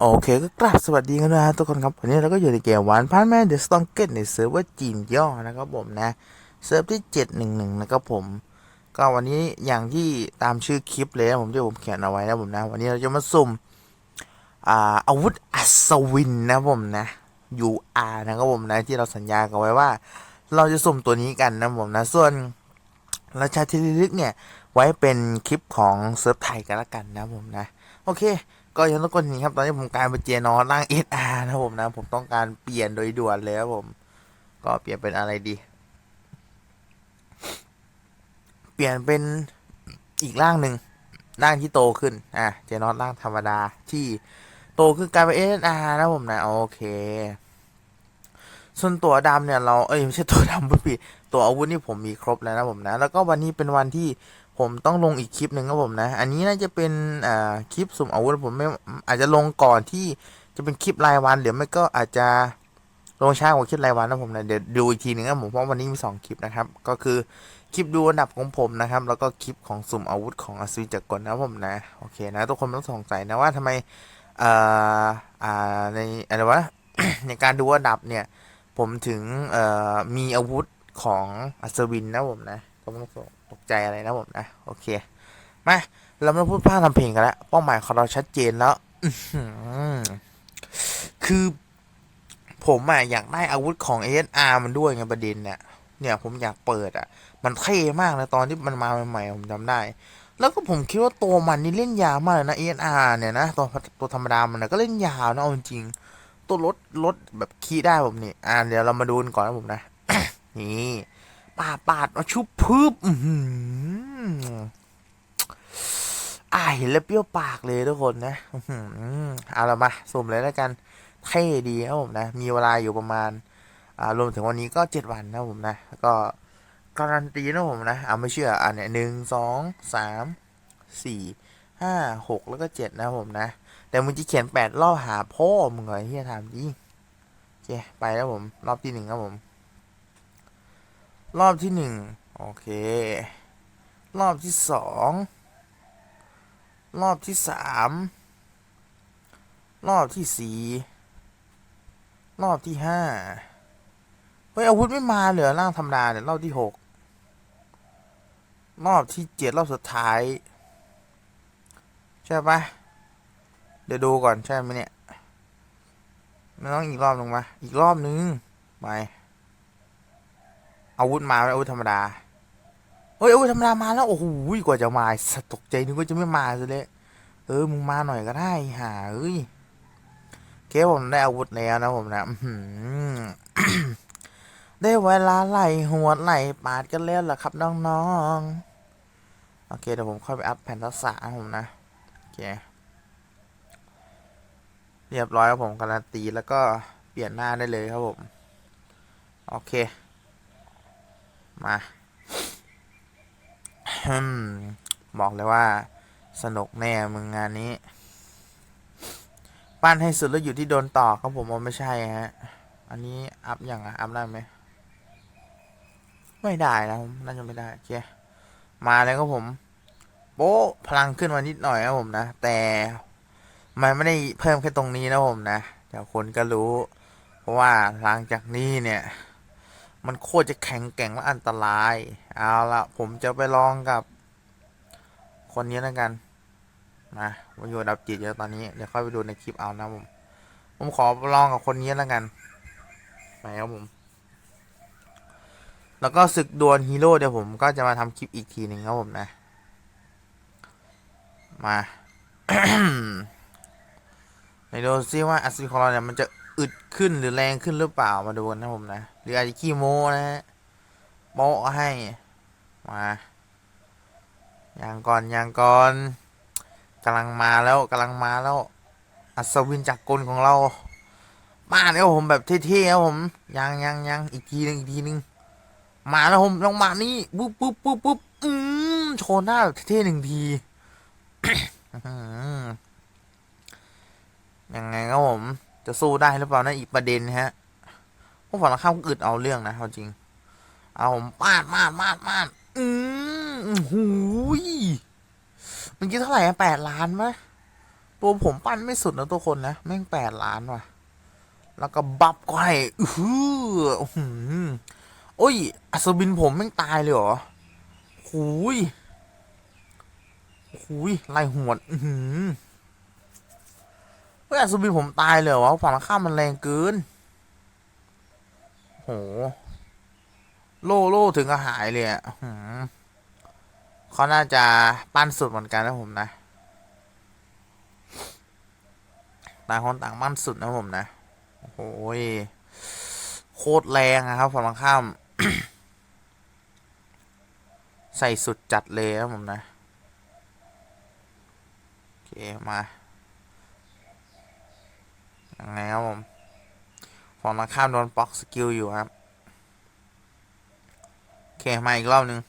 โอเคก็กราบสวัสดีกันด้วยนะทุกคนครับ วันนี้เราก็อยู่ในเกมวันพันแมนเดอะสตองเก็ตในเซิร์ฟเวอร์จีนย่อนะครับผมนะ เซิร์ฟที่ 711 นะครับผม ก็วันนี้อย่างที่ตามชื่อคลิปเลยนะผมที่ผมเขียนเอาไว้นะผมนะ วันนี้เราจะมาสุ่มอ่าอาวุธอัศวินนะผมนะ UR นะครับผมนะที่เราสัญญากันไว้ว่า เราจะสุ่มตัวนี้กันนะผมนะ ส่วนราชาธิลึกเนี่ยไว้เป็นคลิปของเซิร์ฟไทยกันละกันนะผมนะ โอเค ก็ยังทุกคนเห็นครับ ตอนนี้ผมกลายเป็นเจนอร่างเอสอาร์นะผมนะ ผมต้องการเปลี่ยนโดยด่วนเลยครับผม ก็เปลี่ยนเป็นอะไรดี เปลี่ยนเป็นอีกร่างหนึ่งร่างที่โตขึ้น อะ เจนอร่างธรรมดาที่โตขึ้นกลายเป็นเอสอาร์นะผมนะ โอเค ส่วนตัวดำเนี่ยเรา เอ้ยไม่ใช่ตัวดำพูดผิดตัวอาวุธนี่ผมมีครบแล้วนะผมนะ แล้วก็วันนี้เป็นวันที่ ผมต้องลงอีกคลิปหนึ่งครับผมนะ อันนี้น่าจะเป็นอ่าคลิปสุ่มอาวุธผมไม่อาจจะลงก่อนที่จะเป็นคลิปรายวันเดี๋ยวไม่ก็อาจจะลงช้ากว่าคลิปรายวันนะผมนะเดี๋ยวดูอีกทีหนึ่งนะผมเพราะวันนี้มีสองคลิปนะครับ ก็คือคลิปดูอันดับของผมนะครับ แล้วก็คลิปของสุ่มอาวุธของอสวิจักรกลนะผมนะโอเคนะทุกคนต้องสงสัยนะว่าทำไมอ่ออ่าในอะไรวะในการดูอันดับเนี่ย ผมถึงมีอาวุธของอัศวินนะผมนะก็ไม่ต้อง ตกใจอะไรนะผมนะโอเคมาเราไม่ต้องพูดพลาดทำเพลงกันแล้วเป้าหมายของเราชัดเจนแล้วคือ ผมอะอยากได้อาวุธของ ASR มันด้วยไงประเด็นเนี่ยเนี่ยผมอยากเปิดอะ มันเท่มากนะตอนที่มันมาใหม่ๆผมจำได้ แล้วก็ผมคิดว่าตัวมันนี่เล่นยาวมากเลยนะ ASR เนี่ยนะตัวตัวธรรมดามันนะก็เล่นยาวนะเอาจริงตัวรถรถแบบขี่ได้ผมนี่ อ่าเดี๋ยวเรามาดูกันก่อนนะผมนะนี่ ปาดปาดมาชุบพึบอือหืออ่าเห็นแล้วเปรี้ยวปากเลยทุกคนนะอื้อหือเอาละมาสุ่มเลยแล้วกันเท่ดีครับผมนะ มีเวลาอยู่ประมาณ อ่ารวมถึงวันนี้ก็เจ็ดวันนะผมนะ ก็การันตีนะผมนะเอาไม่เชื่ออ่าเนี่ยหนึ่งสองสามสี่ห้าหกแล้วก็เจ็ดนะผมนะ แต่มึงจะเขียนแปดรอบหาพ่อมึงเหรอที่จะทำจริงโอเคไปแล้วผม รอบที่หนึ่งครับผม รอบที่หนึ่งโอเค รอบที่สองรอบที่สามรอบที่สี่รอบที่ห้าเฮ้ยอาวุธไม่มาเหลือร่างธรรมดาเนี่ยรอบที่หกรอบที่เจ็ดรอบสุดท้าย ใช่ปะเดี๋ยวดูก่อนใช่ไหมเนี่ยไม่ต้องอีกรอบหนึ่งมาอีกรอบนึงไป อาวุธมาอาวุธธรรมดาเฮ้ยอาวุธธรรมดามาแล้วโอ้โหกว่าจะมาสตกใจนึกว่าจะไม่มาซะเลยเออมึงมาหน่อยก็ได้หาเอ้ยเคผมได้อาวุธแล้วนะผมนะได้เวลาไหลหัวไหลปาดกันแล้วล่ะครับน้องๆโอเคเดี๋ยวผมค่อยไปอัพแผ่นทักษะผมนะโอเคเรียบร้อยครับผมการันตีแล้วก็เปลี่ยนหน้าได้เลยครับผม โอเค มาบอกเลยว่า สนุกแน่มึงงานนี้ ปั้นให้สุดแล้วอยู่ที่โดนต่อครับผมว่าไม่ใช่ฮะ อันนี้อัพยังอะอัพได้ไหมไม่ได้นะผมน่าจะไม่ได้โอเคมาเลยครับผม โป๊ะพลังขึ้นมานิดหน่อยครับผมนะ แต่มันไม่ได้เพิ่มแค่ตรงนี้นะผมนะเดี๋ยวคนก็รู้ เพราะว่าหลังจากนี้เนี่ย มันโคตรจะแข็งแกร่งและอันตราย เอาละผมจะไปลองกับ คนนี้แล้วกันนะมาอยู่ดับจิตอยู่ตอนนี้ เดี๋ยวค่อยไปดูในคลิปเอานะผม ผมขอลองกับคนนี้แล้วกัน ไปครับผม แล้วก็ศึกดวลฮีโร่เดี๋ยวผมก็จะมาทำคลิปอีกทีหนึ่งครับผมนะ มาไปดูซิว่าอัศวินของเราเนี่ยมันจะ อึดขึ้นหรือแรงขึ้นหรือเปล่ามาดูกันนะผมนะ หรืออาจจะขี้โม้นะฮะโม้ให้มายางก่อนอยางก่อนกำลังมาแล้วกำลังมาแล้ว อัศวินจักกลของเรามาเนี่ยผมแบบเท่ๆครับผมยังยังยังอีกทีหนึงอีกทีหนึงมาแล้วผมลงมานี่ปุ๊บปุ๊บปุ๊บปุ๊บอืมโชว์หน้าแบบเท่ๆหนึ่งทียังไงครับผม จะสู้ได้หรือเปล่านะอีกประเด็นฮะพวกฝั่งตรงข้ามอึดเอาเรื่องนะเอาจริง เอาผมปาดมาดมาดมาดอืมหูยมันคิดเท่าไหร่แปดล้านไหมตัวผมปั้นไม่สุดนะทุกคนนะแม่งแปดล้านว่ะ แล้วก็บัฟก็ให้อื้อหืออื้อหือโอ้ย อัศวินผมแม่งตายเลยเหรอหูยหูยไล่หวด อือหือ เฮ้ยอัศวินผมตายเลยเหรอวะฝั่งข้ามมันแรงเกินโหโล่โล่ถึงก็หายเลยอะเขาน่าจะปั้นสุดเหมือนกันนะผมนะต่างคนต่างมั่นสุดนะผมนะโอ้โยโคตรแรงอะครับฝั่งตรงข้าม ใส่สุดจัดเลยนะผมนะ โอเค มา ยังไงครับผมฝั่งตรงข้ามโดนบล็อกสกิลอยู่ครับ โอเค มาอีกรอบหนึ่ง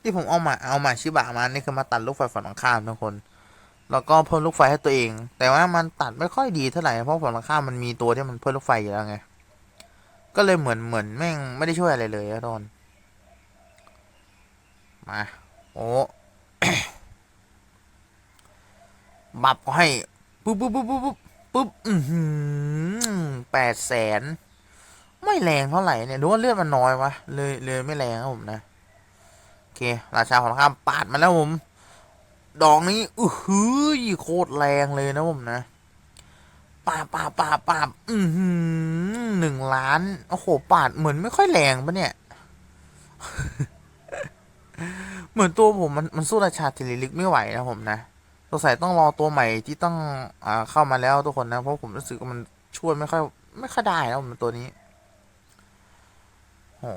ที่ผมเอามาเอามาชิบะมานี่คือมาตัดลูกไฟฝั่งตรงข้ามทุกคน แล้วก็เพิ่มลูกไฟให้ตัวเอง แต่ว่ามันตัดไม่ค่อยดีเท่าไหร่ เพราะฝั่งตรงข้ามมันมีตัวที่มันเพิ่มลูกไฟอยู่แล้วไง ก็เลยเหมือนเหมือนแม่งไม่ได้ช่วยอะไรเลยอะโดนมา โอ้ บับก็ให้ปุ๊บปุ๊บปุ๊บปุ๊บปุ๊บปุ๊บอือหือแปดแสนไม่แรงเท่าไหร่เนี่ยดูว่าเลือดมันน้อยวะเลยเลยไม่แรงครับผมนะโอเค ราชาของข้ามปาดมาแล้วผม ดอกนี้อือหือโคตรแรงเลยนะผมนะปาปาปาปาอือหือหนึ่งล้านโอ้โหปาดเหมือนไม่ค่อยแรงปะเนี่ย เหมือนตัวผมมันมันสู้ราชาเทเลลิกไม่ไหวนะผมนะ สงสัยต้องรอตัวใหม่ที่ต้องอ่าเข้ามาแล้วทุกคนนะ เพราะผมรู้สึกว่ามันช่วยไม่ค่อยไม่ค่อยได้นะผมตัวนี้โอ้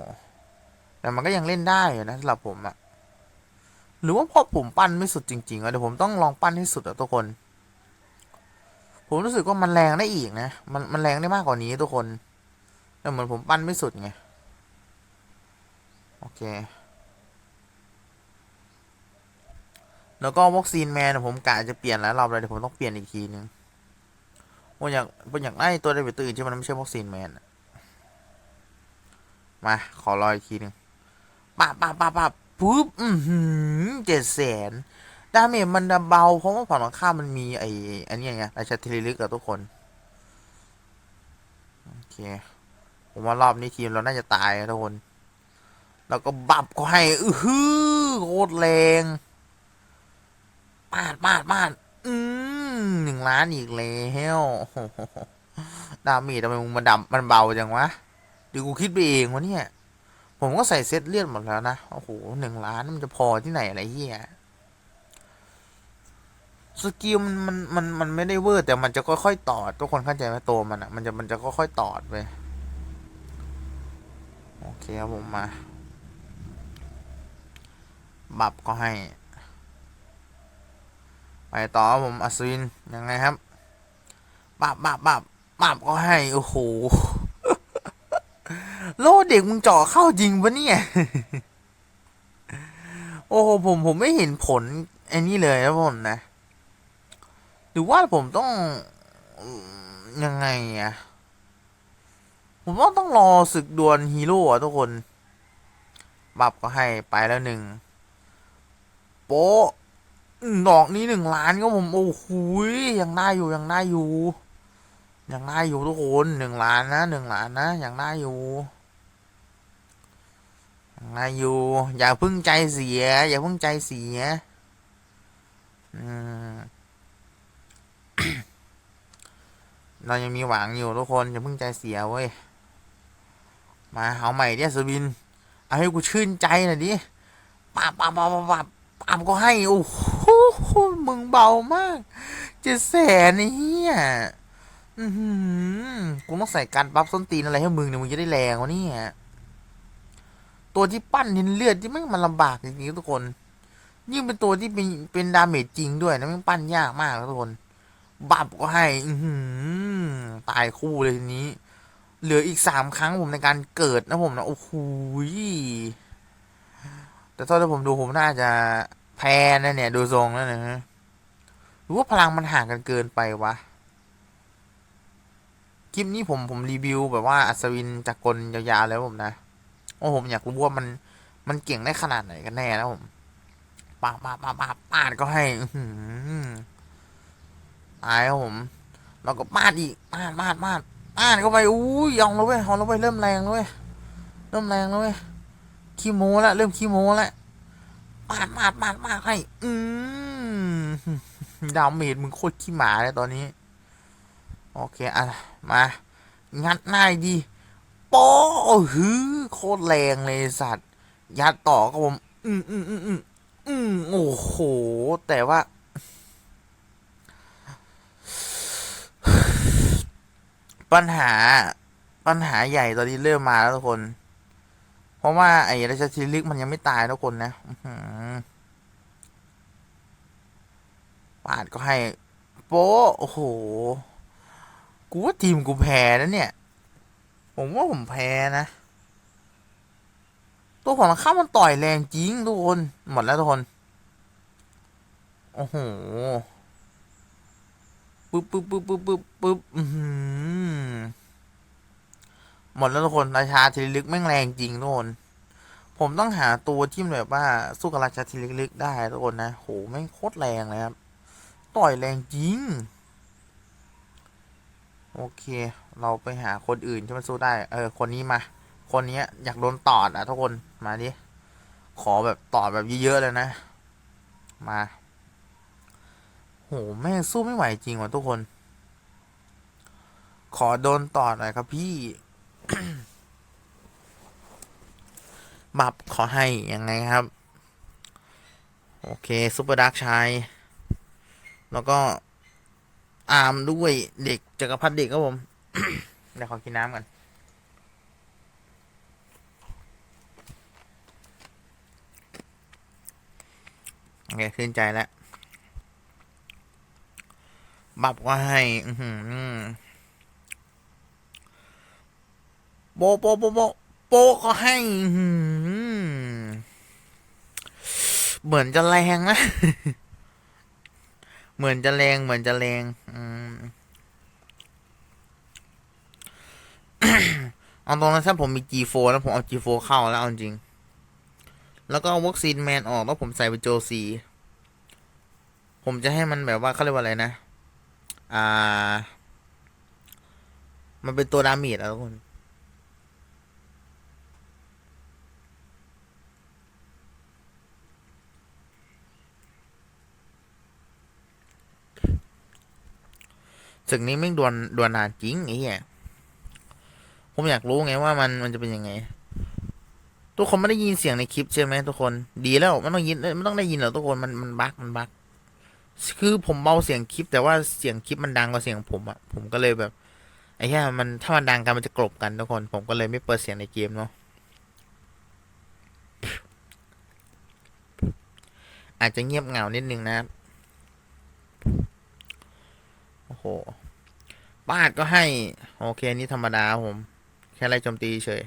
แต่มันก็ยังเล่นได้อยู่นะสำหรับผมอะหรือว่าเพราะผมปั้นไม่สุดจริงๆอะเดี๋ยวผมต้องลองปั้นให้สุดอะทุกคน ผมรู้สึกว่ามันแรงได้อีกนะ มันมันแรงได้มากกว่านี้ทุกคนแต่เหมือนผมปั้นไม่สุดไง โอเค แล้วก็วอกซีนแมนผมกะจะเปลี่ยนแล้วรอบเลยเดี๋ยวผมต้องเปลี่ยนอีกทีนึงผมอยากผมอยากได้ตัวเดวิดตื่นที่มันไม่ใช่วอกซีนแมนมาขอรออีกทีนึงปะปะปะปะปุ๊บอือหือเจ็ดแสนดาเมจมันเบาเพราะว่าฝั่งตรงข้ามันมีไอ้อันนี้ไงราชาเทเลลึกกับทุกคนโอเคผมว่ารอบนี้ทีมเราน่าจะตายทุกคน แล้วก็บับก็ให้ อือหือโคตรแรง ปาดปาดปาดอืมหนึ่งล้านอีกแล้วดาเมจทำไมมึงมันดำมันเบาจังวะดีกูคิดไปเองวะเนี่ย ผมก็ใส่เซตเลือดหมดแล้วนะโอ้โหหนึ่งล้านมันจะพอที่ไหนอะไรเฮียสกิลมันมันมันมันไม่ได้เวอร์ แต่มันจะค่อยๆตอดทุกคนเข้าใจไหมตัวมันอะ มันจะมันจะค่อยๆตอดไปโอเคครับผมมา บับก็ให้ ไปต่อผมอัศวินยังไงครับบับบับบับบับก็ให้ โอ้โห โลเด็กมึงเจาะเข้าจริงปะเนี่ย โอ้โหผมผมไม่เห็นผลไอ้นี่เลยนะผมนะ หรือว่าผมต้องยังไงอะผมว่าต้องรอศึกดวลฮีโร่อะทุกคน บับก็ให้ไปแล้วหนึ่งโป๊ะ ดอกนี้หนึ่งล้านก็ผมโอ้โหยังได้อยู่ยังได้อยู่ยังได้อยู่ทุกคนหนึ่งล้านนะหนึ่งล้านนะยังได้อยู่ยังได้อยู่ อย่าพึ่งใจเสีย อย่าพึ่งใจเสียเรายังมีหวังอยู่ทุกคนอย่าพึ่งใจเสียเว้ยมาเอาใหม่เนี่ยสวิน เอาให้กูชื่นใจหน่อยดิปับปับปับปับปับปับก็ให้โอ้โห เบามากเจ็ดแสนเหี้ยอือหือกูต้องใส่การบัฟส้นตีนอะไรให้มึงเนี่ยมึงจะได้แรงวะเนี่ยตัวที่ปั้นเห็นเลือดที่แม่มันลำบากจริงๆทุกคน ยิ่งเป็นตัวที่เป็นเป็นดาเมจจริงด้วยนะม่งปั้นยากมากทุกคน บับก็ให้ อืตายคู่เลยทีนี้ เหลืออีกสามครั้งผมในการเกิดนะผมนะโอ้โหแต่ตอนที่ผมดูผมน่าจะแพ้นะเนี่ย ดูทรงแล้วนะฮะ รือว่าพลังมันห่างกันเกินไปวะ คลิปนี้ผมผมรีวิวแบบว่าอัศวินจากกลยาวๆแล้วผมนะ โอ้ผมอยากรู้ว่ามันมันเก่งได้ขนาดไหนกันแน่นะผมปาดปาปาปาปาดก็ให้อืตายครับผมแล้วก็ปาดอีกปาดปาดปาดปาดเข้าไปอุ้ยยองแล้วเว้ยยองแล้วเว้ยเริ่มแรงแล้วเว้ยเริ่มแรงแล้วเว้ยขี้โม้ล้วเริ่มขี้โม้ล้วปาดปาดปาดปาดให้ อืม ดาวเมจมึงโคตรขี้หมาเลยตอนนี้ โอเค อะ มา งัดหน้าดีโป้ฮือโคตรแรงเลยสัตว์ ยัดต่อก็ผม อืมอืมอืมอืมอืมโอ้โห แต่ว่า ปัญหา ปัญหาใหญ่ตอนนี้เริ่มมาแล้วทุกคน เพราะว่าไอ้ราชทิลิกมันยังไม่ตายทุกคนนะ อื ปาดก็ให้โป๊ะโอ้โห กูว่าทีมกูแพ้นะเนี่ย ผมว่าผมแพ้นะ ตัวของข้ามันต่อยแรงจริงทุกคน หมดแล้วทุกคน โอ้โห ปึ๊บปึ๊บปึ๊บปึ๊บปึ๊บปึ๊บอือหือหมดแล้วทุกคนราชาทีลึกแม่งแรงจริงทุกคนผมต้องหาตัวที่มันแบบว่าสู้กับราชาทีลึกๆได้ทุกคนนะ โห แม่งโคตรแรงเลยครับ ต่อยแรงจริง โอเค เราไปหาคนอื่นที่มันสู้ได้ เออ คนนี้มา คนนี้อยากโดนตอดอะทุกคน มาดิ ขอแบบตอดแบบเยอะๆเลยนะ มา โห แม่งสู้ไม่ไหวจริงว่ะทุกคน ขอโดนตอดหน่อยครับพี่บับขอให้ยังไงครับ โอเคซุปเปอร์ดักชาย แล้วก็อาร์มด้วยเด็กจักรพรรดิเด็กครับผมเดี๋ยวขอกินน้ำกันโอเคขึ้นใจแล้ว บับก็ให้อือหือโปโปโปโปโปก็ให้อืเหมือนจะแรงนะ เหมือนจะแรงเหมือนจะแรงอืมเอาตรงนั้นถ้าผมมี G4 แล้วผมเอา G4 เข้าแล้วเอาจริง แล้วก็เอาวัคซีนแมนออกแล้วผมใส่ไปโจซีผมจะให้มันแบบว่าเขาเรียกว่าอะไรนะ อ่า มันเป็นตัวดาเมจอะทุกคน ศึกนี้ไม่ดวนดวนนานจริงไอ้เหี้ยผมอยากรู้ไงว่ามันมันจะเป็นยังไง ทุกคนไม่ได้ยินเสียงในคลิปใช่ไหมทุกคนดีแล้วไม่ต้องยินไม่ต้องได้ยินหรอกทุกคนมันมันบั๊กมันบั๊กคือผมเบาเสียงคลิป แต่ว่าเสียงคลิปมันดังกว่าเสียงผมอะผมก็เลยแบบไอ้แค่มันถ้ามันดังกันมันจะกลบกันทุกคน ผมก็เลยไม่เปิดเสียงในเกมเนาะอาจจะเงียบเหงานิดนึงนะครับ หปาก็ให้ โอเคนี่ธรรมดาผม แค่ไล่โจมตีเฉย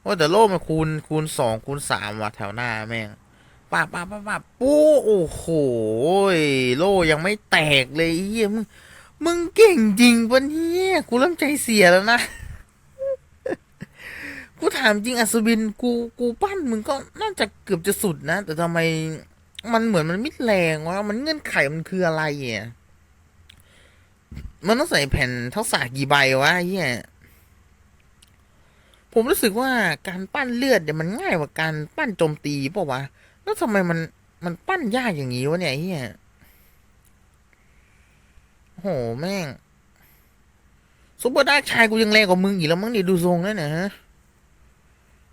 โอ้แต่โล่มันคูณคูณสองคูณสามว่ะแถวหน้าแม่งป้าป้าป้าป้าปู้โอ้โหโล่ยังไม่แตกเลยเหี้ยมึงมึงเก่งจริงปะเนี่ยกูเริ่มใจเสียแล้วนะ กูถามจริงอัศวินกูกูปั้นมึงก็น่าจะเกือบจะสุดนะ แต่ทำไม มันเหมือนมันไม่แรงวะมันเงื่อนไขมันคืออะไรอะมันต้องใส่แผ่นทักษะกี่ใบวะเหี้ยผมรู้สึกว่าการปั้นเลือดเนี่ยมันง่ายกว่าการปั้นโจมตีเปล่าวะ แล้วทำไมมันมันปั้นยากอย่างนี้วะเนี่ยเฮียโหแม่งซุปเปอร์ดาร์กชายกูยังแรงกว่ามึงอีกแล้วมั้งนี่ยดูทรงแล้วเนี่ยฮะ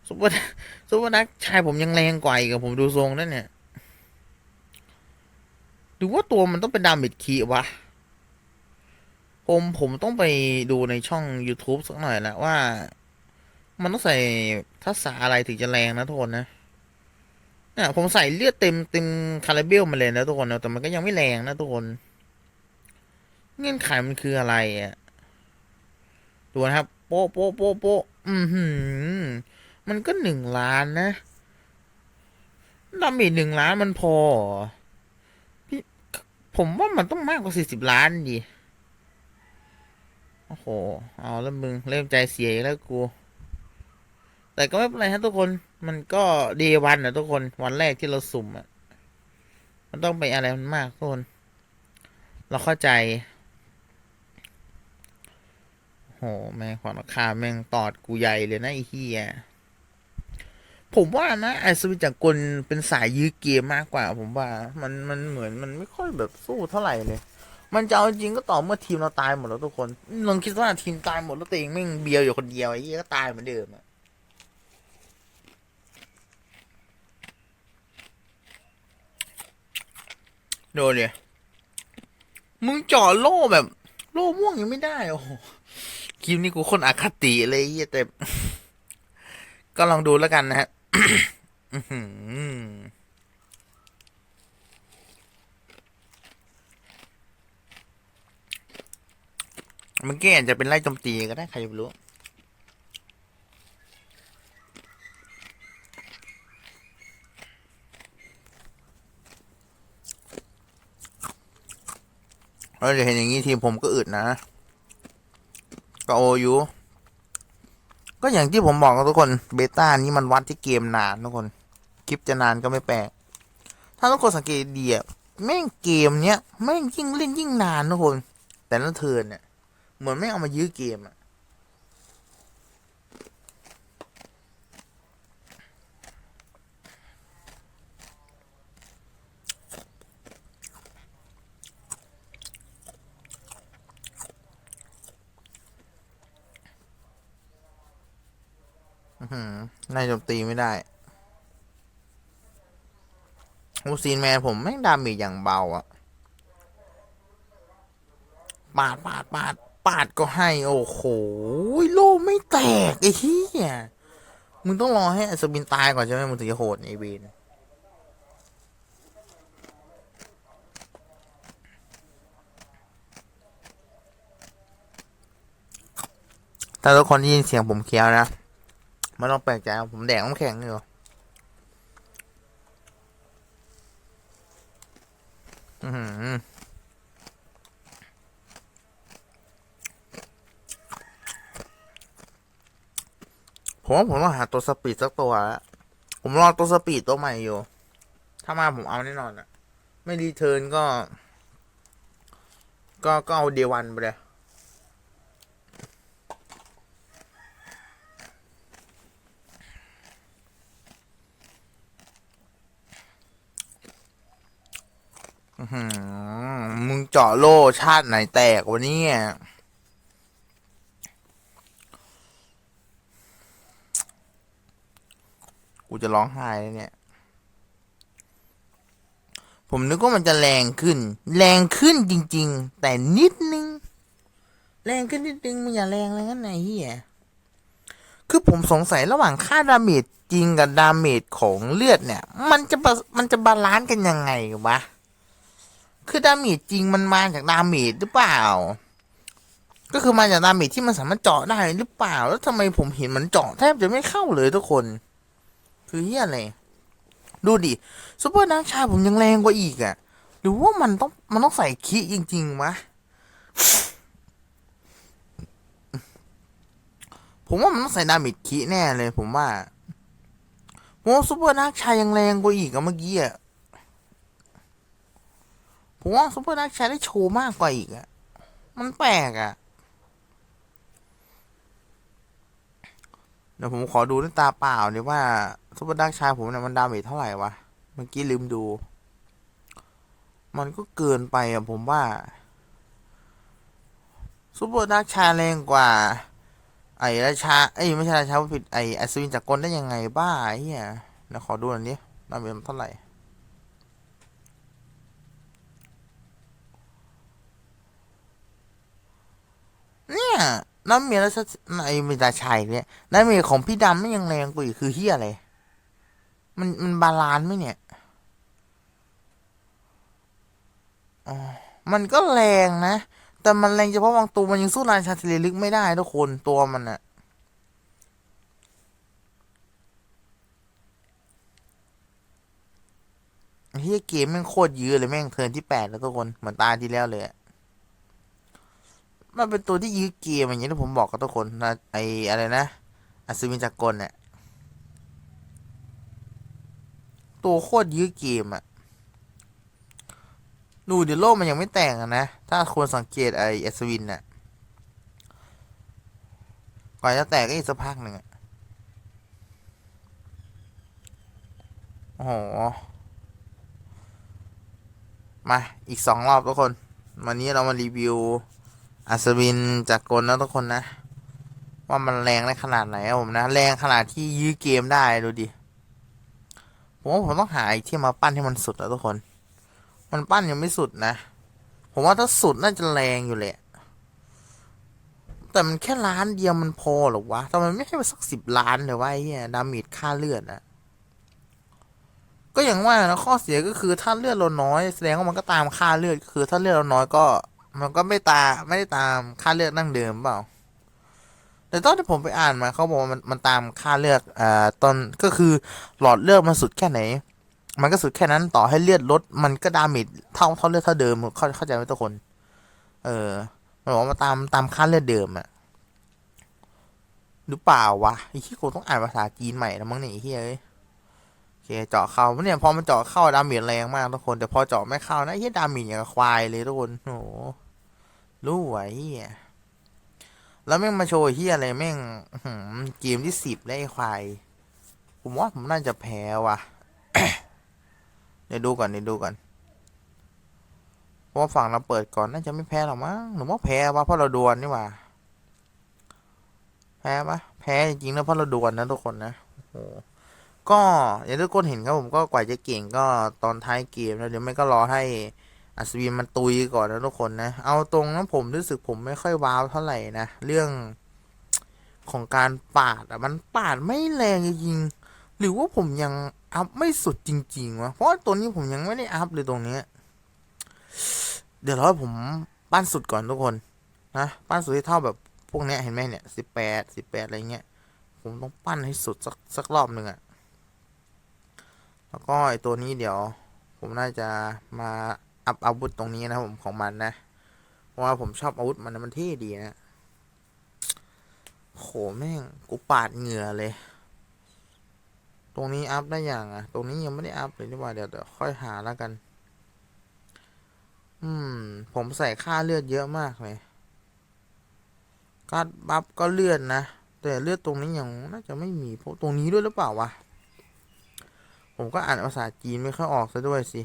ซุปเปอร์ซุปเปอร์ดาร์กชายผมยังแรงกว่าอีกกับผมดูทรงนั่นเนี่ย รือว่าตัวมันต้องเป็นดาเมจคีวะ ผมผมต้องไปดูในช่อง YouTube สักหน่อยแหละว่า มันต้องใส่ทักษะอะไรถึงจะแรงนะทุกคนนะเนี่ยผมใส่เลือดเต็มเต็มคาราเบลมาเลยนะทุกคนนะแต่มันก็ยังไม่แรงนะทุกคน เงื่อนไขมันคืออะไรอะดูนะครับ โป๊ะโป๊ะโป๊ะโป๊ะอือหือมันก็หนึ่งล้านนะดาเมจหนึ่งล้านมันพอ ผมว่ามันต้องมากกว่าสี่สิบล้านดิโอ้โห เอาแล้วมึง เริ่มใจเสียแล้วกู แต่ก็ไม่เป็นไรฮะทุกคน มันก็เดวันนะทุกคน วันแรกที่เราสุ่มอะมันต้องไปอะไรมันมากทุกคน เราเข้าใจ โห แม่งขวานราคาแม่งตอดกูใหญ่เลยนะไอ้เฮีย ผมว่านะไอสวิจากกลเป็นสายยื้อเกมมากกว่า ผมว่ามันมันเหมือนมันไม่ค่อยแบบสู้เท่าไหร่เลย มันจะเอาจริงก็ต่อเมื่อทีมเราตายหมดแล้วทุกคนลองคิดว่าทีมตายหมดแล้วตัวเองแม่งเบียวอยู่คนเดียวไอ้เหี้ยก็ตายเหมือนเดิมอะโดนเลยมึงจ่อโล่แบบ โล่ม่วงยังไม่ได้โอ้โหคลิปนี้กูคนอคติเลยไอ้เหี้ยแต่ก็ลองดูแล้วกันนะฮะ มันแก่อาจจะเป็นไล่โจมตีก็ได้ใครจะรู้เราจะเห็นอย่างนี้ทีมผมก็อึดนะ ก็โอยู ก็อย่างที่ผมบอกกับทุกคนเบต้านี้มันวัดที่เกมนานทุกคน คลิปจะนานก็ไม่แปลกถ้าทุกคนสังเกตดีอะแม่งเกมเนี้ยแม่งยิ่งเล่นยิ่งนานทุกคน แต่ละเทิร์นเนี่ยเหมือนไม่เอามายื้อเกมอะ หือนายโจมตีไม่ได้โอซีนแมนผมแม่งดามจอย่างเบาอะปาดปาดปาดปาดก็ให้ โอ้โหโลไม่แตกไอ้เหี้ยมึงต้องรอให้อัศบินตายก่อนใช่ไหมมึงถึงจะโหดไอ้เวนถ้าทุกคนได้ยินเสียงผมเคี้ยวนะ ไม่ต้องแปลกใจผมแดกน้ำแข็งอยู่ผมว่าผมต้องหาตัวสปีดสักตัวแล้วผมรอตัวสปีดตัวใหม่อยู่ ถ้ามาผมเอาแน่นอนอะไม่รีเทิร์นก็ ก็ก็เอาเดวันไปเลย อื้อหือ มึงเจาะโล่ชาติไหนแตกวะเนี่ย กูจะร้องไห้เลยเนี่ย ผมนึกว่ามันจะแรงขึ้น แรงขึ้นจริง ๆ แต่นิดนึง แรงขึ้นนิดนึงมึงอย่าแรงเลยงั้นไหนเฮียคือผมสงสัยระหว่างค่าดาเมจจริงกับดาเมจของเลือดเนี่ย มันจะมันจะบาลานซ์กันยังไงวะ คือดาเมจจริงมันมาจากดาเมจหรือเปล่า ก็คือมาจากดาเมจที่มันสามารถเจาะได้หรือเปล่า แล้วทำไมผมเห็นมันเจาะแทบจะไม่เข้าเลยทุกคน คือเฮียอะไร ดูดิซูเปอร์นักชาผมยังแรงกว่าอีกอะ่ะ หรือว่ามันต้องมันต้องใส่คิจริงๆวะผมว่ามันต้องใส่ดาเมจคิแน่เลย ผมว่าผมซูเปอร์นักชายยังแรงกว่าอีกอะเมื่อกี้อะ ผมว่าซุปเปอร์ดักใช้ได้โชว์มากกว่าอีกอะมันแปลกอะเดี๋ยวผมขอดูด้วยตาเปล่าเดี๋ยว่าซุปเปอร์ดักชายผมเนี่ยมันดาเมจเท่าไหร่วะ เมื่อกี้ลืมดู มันก็เกินไปอะผมว่าซุปเปอร์ดักชายแรงกว่า ไอ้ราชา เอ้ยไม่ใช่ราชาผิดไอ้อัศวินจากกลได้ยังไงบ้าไอเหี้ยเดี๋ยวขอดูอยนี้ดาเมจเท่าไหร่ เนี่ยน้ำเมียแล้วไอ้มิตาชัยเนี่ยน้ำเมียของพี่ดำไม่ยังแรงกว่าอีกคือเฮียอะไร มันมันบาลานซ์ไหมเนี่ยอ๋อมันก็แรงนะ แต่มันแรงเฉพาะบางตัวมันยังสู้ราชาทะเลลึกไม่ได้ทุกคนตัวมันอะเฮียเกมแม่งโคตรยื้อเลยแม่งเทินที่แปดแล้วทุกคน เหมือนตาที่แล้วเลยอะ มันเป็นตัวที่ยื้อเกมอย่างนี้ที่ผมบอกกับทุกคนนะไออะไรนะอัศวินจักรกลเนี่ยตัวโคตรยื้อเกมอะดูเดี๋ยวโลกมันยังไม่แต่งอะนะ ถ้าควรสังเกตไอเอสวินน่ะกว่าจะแตกก็อีกสักพักหนึ่งอะโอ้โห มาอีกสองรอบทุกคน วันนี้เรามารีวิว อัศวินจากกลนะทุกคนนะ ว่ามันแรงได้ขนาดไหนครับผมนะ แรงขนาดที่ยื้อเกมได้ดูดิผมว่าผมต้องหาอีกที่มาปั้นให้มันสุดอะทุกคน มันปั้นยังไม่สุดนะ ผมว่าถ้าสุดน่าจะแรงอยู่แหละ แต่มันแค่ล้านเดียวมันพอหรอวะทำไมไม่ให้มันสักสิบล้านเลยวะไอ้เหี้ยดาเมจค่าเลือดอะก็อย่างว่านะข้อเสียก็คือถ้าเลือดเราน้อย แสดงว่ามันก็ตามค่าเลือดคือ ถ้าเลือดเราน้อยก็ มันก็ไม่ตาไม่ได้ตามค่าเลือดนั่งเดิมเปล่า แต่ตอนที่ผมไปอ่านมาเขาบอกว่ามันมันตามค่าเลือดอ่าตอนก็คือหลอดเลือดมันสุดแค่ไหน มันก็สุดแค่นั้นต่อให้เลือดลด มันก็ดาเมจเท่าเท่าเลือดเท่าเดิมเข้าเข้าใจไหมทุกคน เออ มันบอกมาตามตามค่าเลือดเดิมอะหรือเปล่าวะไอ้ที่กูต้องอ่านภาษาจีนใหม่แล้วมั้งเนี่ยไอ้เฮ้ยเอ้ยโอเคเจาะเข้าเนี่ยพอมันเจาะเข้าดาเมจแรงมากทุกคนแต่พอเจาะไม่เข้านะไอ้เฮียดาเมจอย่างกับควายเลยทุกคนโอ้ รู้ไว้เฮียแล้วแม่งมาโชว์เฮียอะไรแม่งเกมที่สิบแล้วไอ้ควาย ผมว่าผมน่าจะแพ้ว่ะ เดี๋ยวดูก่อนเดี๋ยวดูก่อนเพราะว่าฝั่งเราเปิดก่อนน่าจะไม่แพ้หรอกมั้งหรือว่าแพ้ว่ะเพราะเราดวลนี่ว่าแพ้ปะแพ้จริงๆนะเพราะเราดวลนะทุกคนนะโอ้ก็อย่างที่ทุกคนเห็นครับผมก็กว่าจะเก่งก็ตอนท้ายเกมแล้วเดี๋ยวไม่ก็รอให้ อัศวินมันตุยก่อนนะทุกคนนะ เอาตรงนะผมรู้สึกผมไม่ค่อยว้าวเท่าไหร่นะ เรื่องของการปาดอะมันปาดไม่แรงจริงหรือว่าผมยังอัพไม่สุดจริงๆวะเพราะตัวนี้ผมยังไม่ได้อัพเลยตรงเนี้ยเดี๋ยวรอผมปั้นสุดก่อนทุกคนนะปั้นสุดที่เท่าแบบพวกเนี้ยเห็นไหมเนี่ยสิบแปดสิบแปดอะไรเงี้ยผมต้องปั้นให้สุดสักสักรอบหนึ่งอะแล้วก็ไอตัวนี้เดี๋ยว ผมน่าจะมา อัพอาวุธตรงนี้นะผมของมันนะ เพราะว่าผมชอบอาวุธมันมันเท่ดีนะ โหแม่งกูปาดเหงื่อเลย ตรงนี้อัพได้อย่างอะตรงนี้ยังไม่ได้อัพเลยนี่หว่าเดี๋ยวเดี๋ยวค่อยหาแล้วกัน อืม ผมใส่ค่าเลือดเยอะมากเลยการดบัฟก็เลือดนะ แต่เลือดตรงนี้ยังน่าจะไม่มีเพราะตรงนี้ด้วยหรือเปล่าวะ ผมก็อ่านภาษาจีนไม่ค่อยออกซะด้วยสิ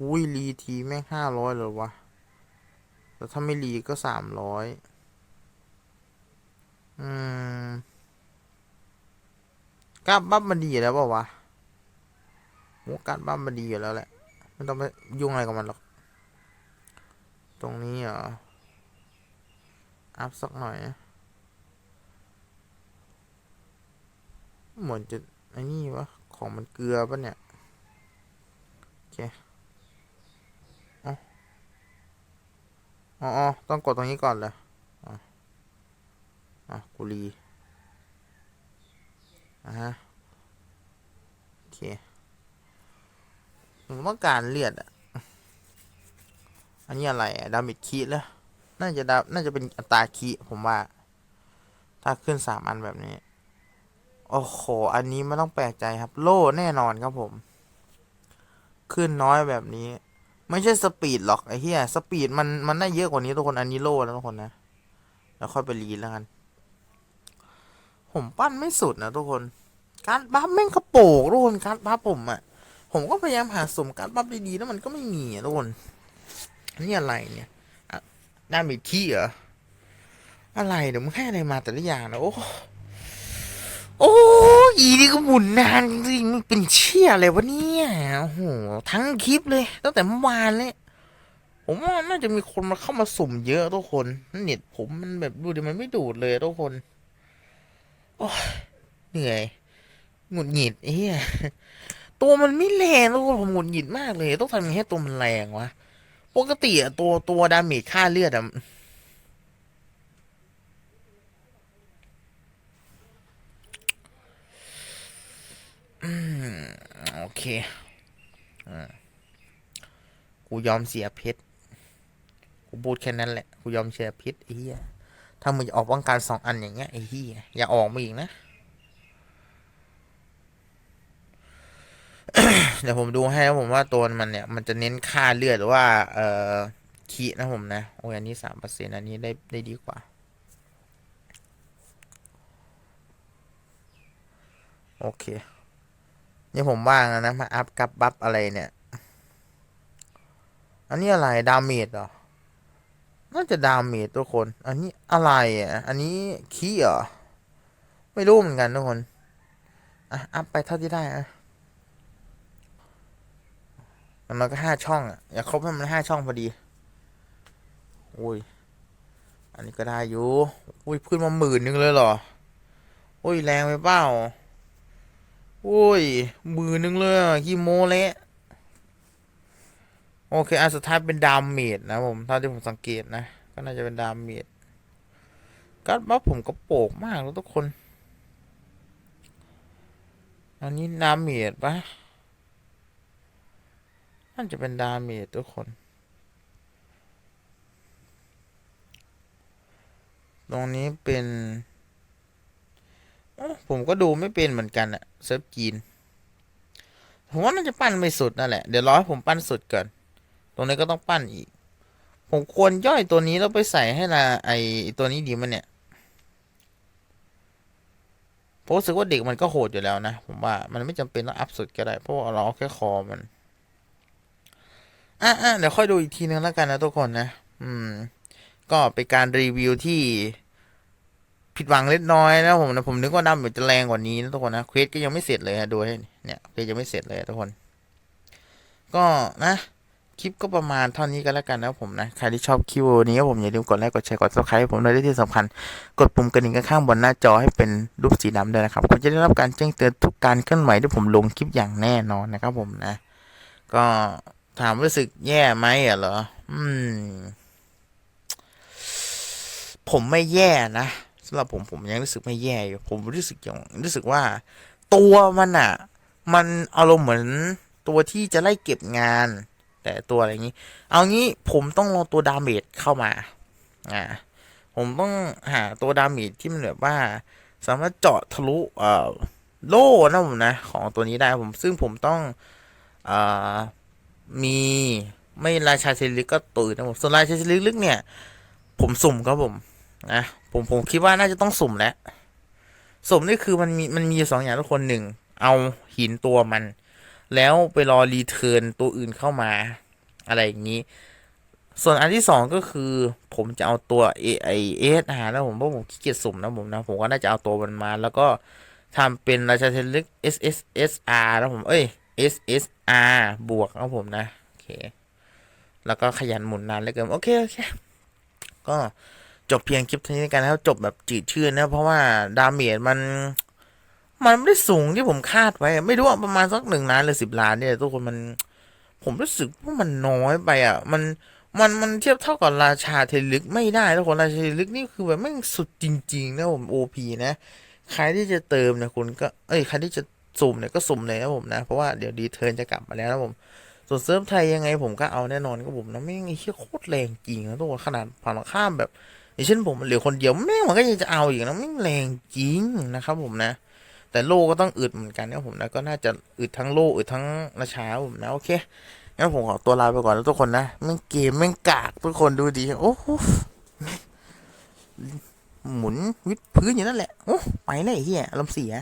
อุ้ยรีทีแม่งห้าร้อยเลยวะแต่ถ้าไม่รีก็สามร้อยอืมการดบัฟมันดีอยู่แล้วเปล่าวะโอ้การดบัฟมันดีอยู่แล้วแหละไม่ต้องไปยุ่งอะไรกับมันหรอก ตรงนี้เหรอ อัพสักหน่อย เหมือนจะไอ้นี่วะ ของมันเกลือปะเนี่ย โอเคอ๋อ อ๋อต้องกดตรงนี้ก่อนเลยอะอะกุลีอะฮะโอเคผมต้องการเลือดอะ อันนี้อะไรอะดามิดคีแล้วน่าจะดาน่าจะเป็นอัตราคีผมว่า ถ้าขึ้นสามอันแบบนี้ โอ้โห อันนี้ไม่ต้องแปลกใจครับ โล่แน่นอนครับผม ขึ้นน้อยแบบนี้ ไม่ใช่สปีดหรอกไอ้เหี้ยสปีดมันมันได้เยอะกว่านี้ทุกคนอันนี้โล่แล้วทุกคนนะแล้วค่อยไปรีดแล้วกัน ผมปั้นไม่สุดนะทุกคน การบัฟแม่งกระโปงทุกคนการบัฟผมอะ่ะ ผมก็พยายามหาสมการบัฟดีๆแล้วมันก็ไม่มีอะทุกคนนี่อะไรเนี่ยดามจขี้เหรออะไรเดี๋ยวมึงให้อะไรมาแต่ละอย่างนะโอ้ โอ้อีนี่ก็หมุนนานจริงมันเป็นเชี่ยอะไรวะเนี่ย โอ้โห ทั้งคลิปเลย ตั้งแต่เมื่อวานเลย ผมว่าน่าจะมีคนมาเข้ามาสุ่มเยอะทุกคนเน็ตผมมันแบบดูดิมันไม่ดูดเลยทุกคน โอ้ยเหนื่อย หงุดหงิดไอ้เหี้ยตัวมันไม่แรงทุกคนผมหงุดหงิดมากเลย ต้องทำยังไงให้ตัวมันแรงวะ ปกติอะตัวตัวดาเมจค่าเลือดอะ โอเค อ่า กูยอมเสียเพชร กูพูดแค่นั้นแหละ กูยอมเสียเพชรไอ้เหี้ย ถ้ามึงจะออกป้องกันสองอันอย่างเงี้ยไอ้เหี้ย อย่าออกมาอีกนะ เดี๋ยวผมดูให้นะผมว่าตัวมันเนี่ย มันจะเน้นค่าเลือดหรือว่า เอ่อคีนะผมนะ โอ้ยอันนี้สามเปอร์เซ็นต์อันนี้ได้ได้ดีกว่าโอเค นี่ผมว่างแล้วนะ มาอัพกับบัฟอะไรเนี่ย อันนี้อะไรดาเมจเหรอ น่าจะดาเมจทุกคน อันนี้อะไรอะ อันนี้คีเหรอ ไม่รู้เหมือนกันทุกคน อะ อัพไปเท่าที่ได้อะมันก็ห้าช่องอะ อย่าครบให้มันห้าช่องพอดี อุ้ย อันนี้ก็ได้อยู่ อุ้ยขึ้นมาหมื่นนึงเลยเหรอ อุ้ยแรงไปเปล่า โอ้ยมื่นนึงเลยขี้โมเละโอเคอันสุดท้ายเป็นดามเมจนะผมเท่าที่ผมสังเกตนะ ก็น่าจะเป็นดามเมจก็ว่าผมก็โปกมากแล้วทุกคน อันนี้ดามเมจปะน่าจะเป็นดาเมจทุกคน ตรงนี้เป็น ผมก็ดูไม่เป็นเหมือนกันอะเซิร์ฟจีน ผมว่าน่าจะปั้นไม่สุดนั่นแหละ เดี๋ยวรอให้ผมปั้นสุดก่อน ตรงนี้ก็ต้องปั้นอีก ผมควรย่อยตัวนี้แล้วไปใส่ให้ละไอตัวนี้ดีมันเนี่ยผมรู้สึกว่าเด็กมันก็โหดอยู่แล้วนะ ผมว่ามันไม่จำเป็นต้องอัพสุดก็ได้ เพราะว่าเราเอาแค่คอมัน อะอะเดี๋ยวค่อยดูอีกทีนึงแล้วกันนะทุกคนนะ อืม ก็เป็นการรีวิวที่ ผิดหวังเล็กน้อยนะผมนะผมนึกว่าดำมันจะแรงกว่านี้นะทุกคนนะเควสก็ยังไม่เสร็จเลยนะดูให้เนี่ยเควสยังไม่เสร็จเลยทุกคน ก็นะคลิปก็ประมาณเท่านี้ก็แล้วกันนะผมนะใครที่ชอบคลิปวิดีโอนี้ก็ผมอย่าลืมกดไลค์กดแชร์กด subscribe ให้ผมด้วยที่สำคัญ กดปุ่มกระดิ่งข้างบนหน้าจอให้เป็นรูปสีดำด้วยนะครับคุณจะได้รับการแจ้งเตือนทุกการเคลื่อนไหวที่ผมลงคลิปอย่างแน่นอนนะครับผมนะ ก็ถามรู้สึกแย่ไหมอะเหรอ อืม ผมไม่แย่นะ สำหรับผมผมยังรู้สึกไม่แย่อยู่ผมรู้สึกอย่างรู้สึกว่า ตัวมันอะมันอารมณ์เหมือนตัวที่จะไล่เก็บงาน แต่ตัวอะไรอย่างนี้ เอางี้ผมต้องรอตัวดาเมจเข้ามาอ่าผมต้องหาตัวดาเมจที่มันแบบว่า สามารถเจาะทะลุเอ่อโล่นะผมนะ ของตัวนี้ได้ผมซึ่งผมต้องเอ่อมีไม่ราชาเซลิกก็ตื่นนะผมส่วนราชาเซลิกลึกเนี่ย ผมสุ่มครับผมนะ ผมผมคิดว่าน่าจะต้องสุ่มแล้วสุ่มนี่คือมันมีมันมีสองอย่างทุกคนหนึ่งเอาหินตัวมัน แล้วไปรอรีเทิร์นตัวอื่นเข้ามา อะไรอย่างนี้ ส่วนอันที่สองก็คือ ผมจะเอาตัว A I S หาแล้วผมเพราะผมขี้เกียจสุ่มนะผมนะผมก็น่าจะเอาตัวมันมา แล้วก็ทำเป็นราชาเทลึก S S S R แล้วผมเอ้ย S S R บวกครับผมนะโอเคแล้วก็ขยันหมุนนานเหลยเกินโอเคโอเคก็ จบเพียงคลิปเท่นี้กันนะครับจบแบบจืดชืดนนะเพราะว่าดาเมจมัน มันไม่ได้สูงที่ผมคาดไว้ ไม่รู้ว่าประมาณสักหนึ่งล้านหรือสิบล้านเนี่ยทุกคนมัน ผมรู้สึกว่ามันน้อยไปอะ มันมันมันเทียบเท่ากับราชาเทลึกไม่ได้ทุกคนราชาเทลึกนี่คือแบบไม่สุดจริง ๆ นะผมโอพีนะใครที่จะเติมเนี่ยคุณก็เอ้ยใครที่จะสุ่มเนี่ยก็สุ่มเลยนะผมนะ เพราะว่าเดี๋ยวดีเทิร์นจะกลับมาแล้วนะผมส่วนเซิร์ฟไทยยังไงผมก็เอาแน่นอนก็ผมนะไม่งไอ้เหี้ยโคตรแรงจริงนะทุกคนขนาดผ่านข้ามแบบ อย่างเช่นผมเหลือคนเดียวแม่งมันก็ยังจะเอาอีกนะไม่งแรงจริงนะครับผมนะ แต่โลก็ต้องอึดเหมือนกันนะผมนะก็น่าจะอึดทั้งโลอึดทั้งราชาผมนะโอเคงั้นผมขอตัวลาไปก่อนแล้วทุกคนนะแม่งเกมแม่งกากทุกคนดูดีโอ้โหหมุนวิดพื้นอยู่นั่นแหละโอ้ไปเลยเฮียอารมณ์เสีย